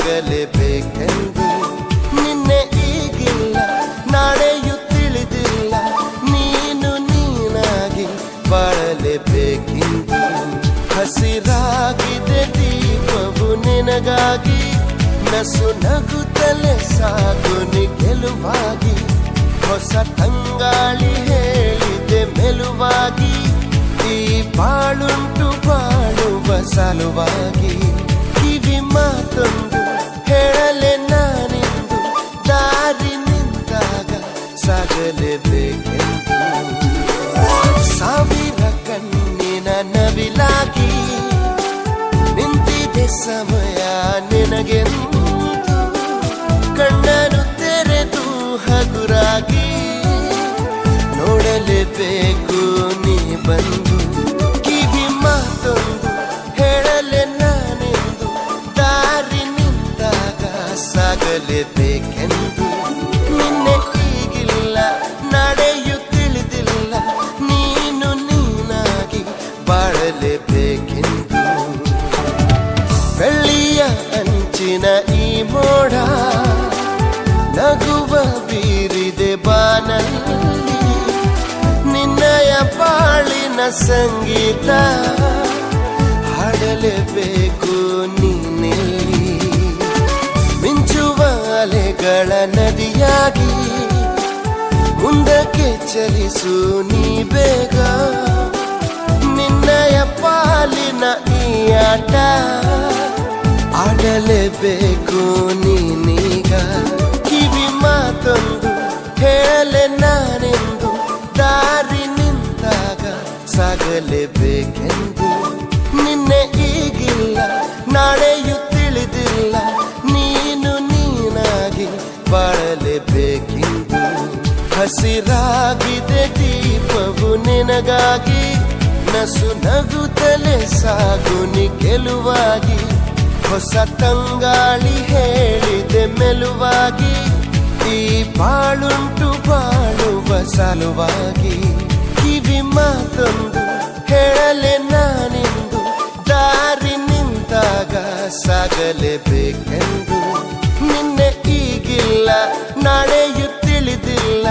ಆಗಲೇಬೇಕೆಂದು ನಿನ್ನೆ ಈಗಿಲ್ಲ, ನಾಳೆಯೂ ತಿಳಿದಿಲ್ಲ. ನೀನು ನೀನಾಗಿ ಬಾಳಲೇಬೇಕೆಂದು ಹಸಿರಾಗಿದೆ ದೀಪವು ನಿನಗಾಗಿ. ನಸು ನಗುತ್ತಲೇ ಸಾಕು ನಿ ಗೆಲುವಾಗಿ. ಹೊಸ ತಂಗಾಳಿ ಹೇಳಿದೆ ಮೆಲುವಾಗಿ. ಈ ಬಾಳುಂಟು ಬಾಳುವ ಸಲುವಾಗಿ. ಕಿವಿ ಮಾತೊಂದು ಸಾಗಲೇಬೇಕೆಂದು ಸಾವಿರ ಕಣ್ಣಿನ ನವಿಲಾಗಿ ನಿಂತಿದೆ ಸಮಯ ನಿನಗೆಂದು. ಕಣ್ಣನು ತೆರೆದು ಹಗುರಾಗಿ ನೋಡಲೇಬೇಕು ನೀ ಬಂದು. ಬಾಳಲೇಬೇಕೆಂದು ಬೆಳ್ಳಿಯ ಅಂಚಿನ ಈ ಮೋಡ ನಗುವ ಬೀರಿದೆ ಬಾನಲ್ಲಿ. ನಿನ್ನಯ ಬಾಳಿನ ಸಂಗೀತ ಹಾಡಲೇಬೇಕು ನೀನೆಲ್ಲಿ. ಮಿಂಚುವ ಅಲೆಗಳ ನದಿಯಾಗಿ ಮುಂದಕ್ಕೆ ಚಲಿಸು ನೀ ಬೇಗ. ಆಡಲೇಬೇಕು ನೀನೀಗ. ಕಿವಿ ಮಾತೊಂದು ಹೇಳಲೆ ನಾನೆಂದು. ದಾರಿ ನಿಂತಾಗ ಸಾಗಲೇಬೇಕೆಂದು. ನಿನ್ನೆ ಈಗಿಲ್ಲ, ನಾಳೆಯು ತಿಳಿದಿಲ್ಲ. ನೀನು ನೀನಾಗಿ ಬಾಳಲೇಬೇಕೆಂದು. ಹಸಿರಾಗಿದೆ ದೀಪವು ನಿನಗಾಗಿ. ನಸು ನಗುತ್ತಲೇ ಸಾಗು ನಿ ಗೆಲುವಾಗಿ. ಹೊಸ ತಂಗಾಳಿ ಹೇಳಿದೆ ಮೆಲುವಾಗಿ. ಈ ಬಾಳುಂಟು ಬಾಳುವ ಸಲುವಾಗಿ. ಕಿವಿ ಮಾತೊಂದು ಹೇಳಲೆ ನಾನೆಂದು. ದಾರಿ ನಿಂತಾಗ ಸಾಗಲೇಬೇಕೆಂದು. ನಿನ್ನೆ ಈಗಿಲ್ಲ, ನಾಳೆಯು ತಿಳಿದಿಲ್ಲ.